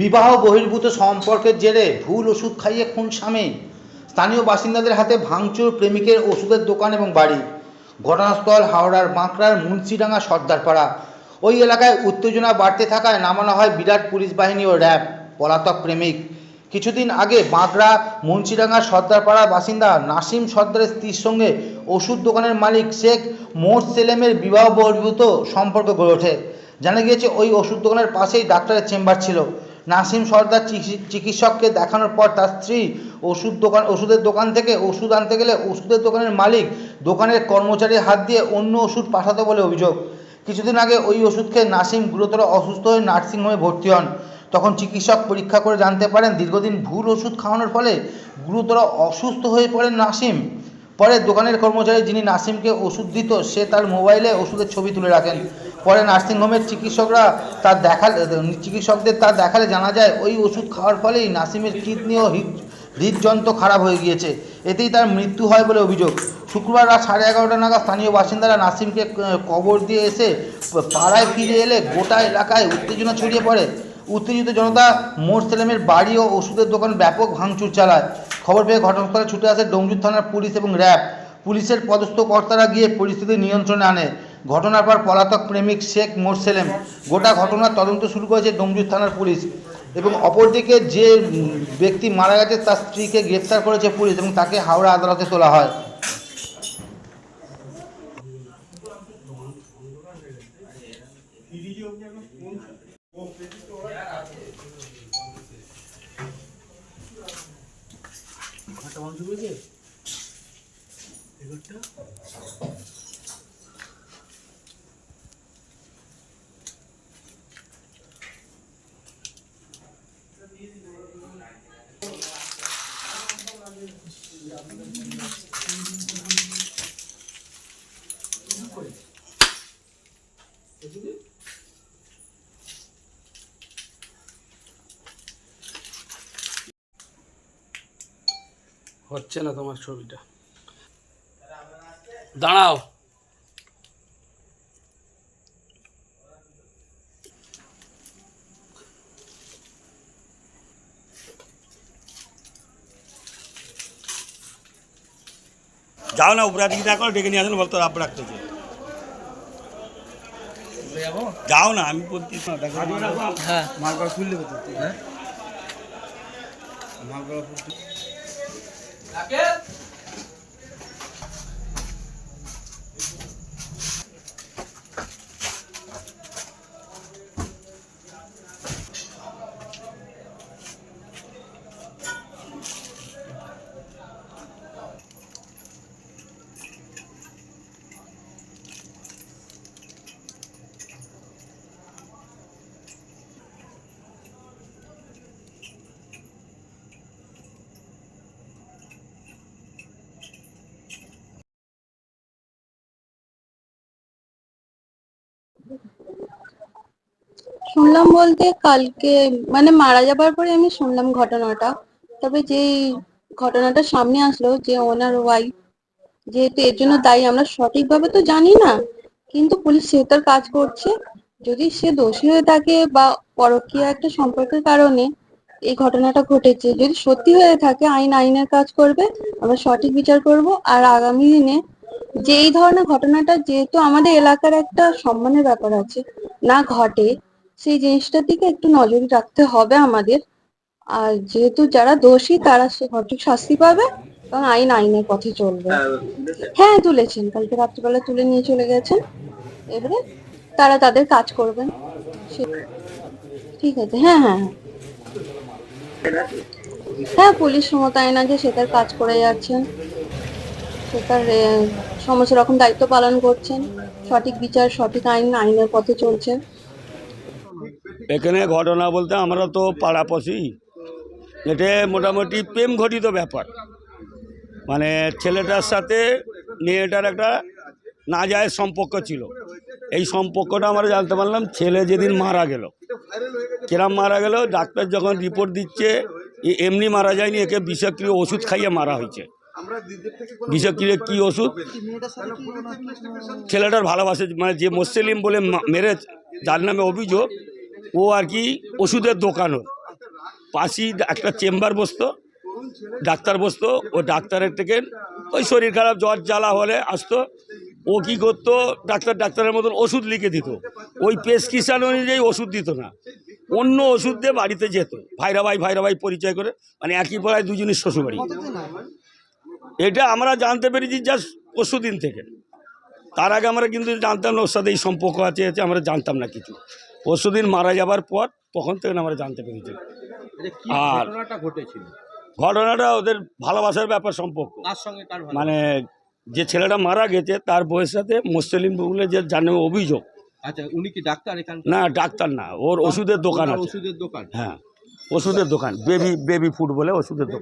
বিবাহ বহির্ভূত সম্পর্কের জেরে ভুল ওষুধ খাইয়ে খুন স্বামী। স্থানীয় বাসিন্দাদের হাতে ভাঙচুর প্রেমিকের ওষুধের দোকান এবং বাড়ি। ঘটনাস্থল, হাওড়ার বাঁকড়ার মুন্সিডাঙ্গা সর্দারপাড়া। ওই এলাকায় উত্তেজনা বাড়তে থাকায় নামানো হয় বিরাট পুলিশ বাহিনী ও র্যাব, পলাতক প্রেমিক। কিছুদিন আগে বাঁকড়া মুন্সিডাঙ্গার সর্দারপাড়ার বাসিন্দা নাসিম সর্দারের স্ত্রীর সঙ্গে ওষুধ দোকানের মালিক শেখ মোর সেলেমের বিবাহ বহির্ভূত সম্পর্ক গড়ে ওঠে। জানা গিয়েছে, ওই ওষুধ দোকানের পাশেই ডাক্তারের চেম্বার ছিল। নাসিম সর্দার চিকি- চিকিৎসককে দেখানোর পর তার স্ত্রী ওষুধ দোকান, ওষুধের দোকান থেকে ওষুধ আনতে গেলে ওষুধের দোকানের মালিক দোকানের কর্মচারীর হাত দিয়ে অন্য ওষুধ পাঠাতো বলে অভিযোগ। কিছুদিন আগে ওই ওষুধ খেয়ে নাসিম গুরুতর অসুস্থ হয়ে নার্সিংহোমে ভর্তি হন। তখন চিকিৎসক পরীক্ষা করে জানতে পারেন দীর্ঘদিন ভুল ওষুধ খাওয়ানোর ফলে গুরুতর অসুস্থ হয়ে পড়েন নাসিম। পরে দোকানের কর্মচারী যিনি নাসিমকে ওষুধ দিত, সে তার মোবাইলে ওষুধের ছবি তুলে রাখেন। পরে নার্সিংহোমের চিকিৎসকরা তার দেখালে, চিকিৎসকদের তার দেখালে জানা যায়, ওই ওষুধ খাওয়ার ফলেই নাসিমের কিডনি ও হৃদ- হৃদযন্ত্র খারাপ হয়ে গিয়েছে। এতেই তার মৃত্যু হয় বলে অভিযোগ। শুক্রবার রাত সাড়ে এগারোটা নাগাদ স্থানীয় বাসিন্দারা নাসিমকে কবর দিয়ে এসে পাড়ায় ফিরে এলে গোটা এলাকায় উত্তেজনা ছড়িয়ে পড়ে। উত্তেজিত জনতা মোর সেলেমের বাড়ি ও ওষুধের দোকান ব্যাপক ভাঙচুর চালায়। খবর পেয়ে ঘটনাস্থলে ছুটে আসে ডোমজুর থানার পুলিশ এবং র্যাব। পুলিশের পদস্থ কর্তারা গিয়ে পরিস্থিতি নিয়ন্ত্রণে আনে। ঘটনার পর পলাতক প্রেমিক শেখ মোরসেলেম। গোটা ঘটনার তদন্ত শুরু করেছে ডোমজুর থানার পুলিশ এবং অপরদিকে যে ব্যক্তি মারা গেছে তার স্ত্রীকে গ্রেপ্তার করেছে পুলিশ এবং তাকে হাওড়া আদালতে তোলা হয়। হচ্ছে না তোমার ছবিটা। দাঁড়াও। যাও না, উপরে দিকে দেখো ডেকে নিয়ে আসেন বলতো রাব রাখতেছে যাও না আমি বলছি না হ্যাঁ। মালগড় খুললে কোথায় তুই, হ্যাঁ। মালগড় শুনলাম বলতে কালকে মানে মারা যাবার পরে আমি শুনলাম ঘটনাটা। তবে যে ঘটনাটা সামনে আসলো, যে ওনার ওয়াইফ যেহেতু এর জন্য দায়ী, আমরা সঠিকভাবে তো জানি না, কিন্তু পুলিশ সে তার কাজ করছে। যদি সে দোষী হয়ে থাকে বা পরকীয়া একটা সম্পর্কের কারণে এই ঘটনাটা ঘটেছে, যদি সত্যি হয়ে থাকে, আইন আইনের কাজ করবে, আমরা সঠিক বিচার করব। আর আগামী দিনে যে এই ধরনের ঘটনাটা, যেহেতু আমাদের এলাকার একটা সম্মানের ব্যাপার আছে, না ঘটে সেই জিনিসটার দিকে একটু নজর রাখতে হবে আমাদের। আর যেহেতু যারা দোষী তারা সঠিক শাস্তি পাবে এবং আইন আইনের পথে চলবে। হ্যাঁ তুলেছেন। কালকে রাত্রিবেলা তুলে নিয়ে চলে গেছেন। এবারে তারা তাদের কাজ করবেন। ঠিক আছে। হ্যাঁ হ্যাঁ হ্যাঁ। হ্যাঁ পুলিশ মোতায়েন আছে সে তার কাজ করে যাচ্ছেন। সে তার সমস্ত রকম দায়িত্ব পালন করছেন। সঠিক বিচার সঠিক আইন আইনের পথে চলছেন। এখানে ঘটনা বলতে আমরা তো পাড়াপশি। এটা মোটামুটি প্রেম ঘটিত ব্যাপার। মানে ছেলেটার সাথে মেয়েটার একটা না যায় সম্পর্ক ছিল। এই সম্পর্কটা আমরা জানতে পারলাম, ছেলে যেদিন মারা গেল। কিরাম মারা গেল, ডাক্তার যখন রিপোর্ট দিচ্ছে এমনি মারা যায়নি, একে বিষক্রিয় ওষুধ খাইয়ে মারা হয়েছে। বিষক্রিয় কী ওষুধ? ছেলেটার ভালোবাসে মানে যে মুসলিম বলে মেরে যার নামে অভিযোগ ও আর কি ওষুধের দোকানও। পাশেই একটা চেম্বার বসতো ডাক্তার বসতো ও ডাক্তারের থেকে ওই শরীর খারাপ জ্বর জ্বালা হলে আসতো। ও কি করতো ডাক্তার ডাক্তারের মতন ওষুধ লিখে দিত। ওই প্রেসক্রিপশান অনুযায়ী ওষুধ দিত না। অন্য ওষুধ দিয়ে বাড়িতে যেত। ভাইরা ভাই ভাইরা ভাই পরিচয় করে মানে একই পড়ায় দুজনের শ্বশুরবাড়ি। এটা আমরা জানতে পেরেছি জাস্ট পরশু দিন থেকে। তার আগে আমরা কিন্তু জানতাম না ওর সাথে এই সম্পর্ক আছে আছে আমরা জানতাম না কিছু। পরশু দিন মারা যাবার পর তখন থেকে আমরা জানতে পেরেছি। আর ঘটনাটা ওদের ভালোবাসার ব্যাপার সম্পর্ক। মানে যে ছেলেটা মারা গেছে তার বউয়ের সাথে মুসলিম বলে যে নামে অভিযোগ। আচ্ছা উনি কি ডাক্তার না ডাক্তার না ওর ওষুধের দোকান আছে। ওষুধের দোকান। হ্যাঁ ওষুধের দোকান বেবি বেবি ফুড বলে ওষুধের দোকান।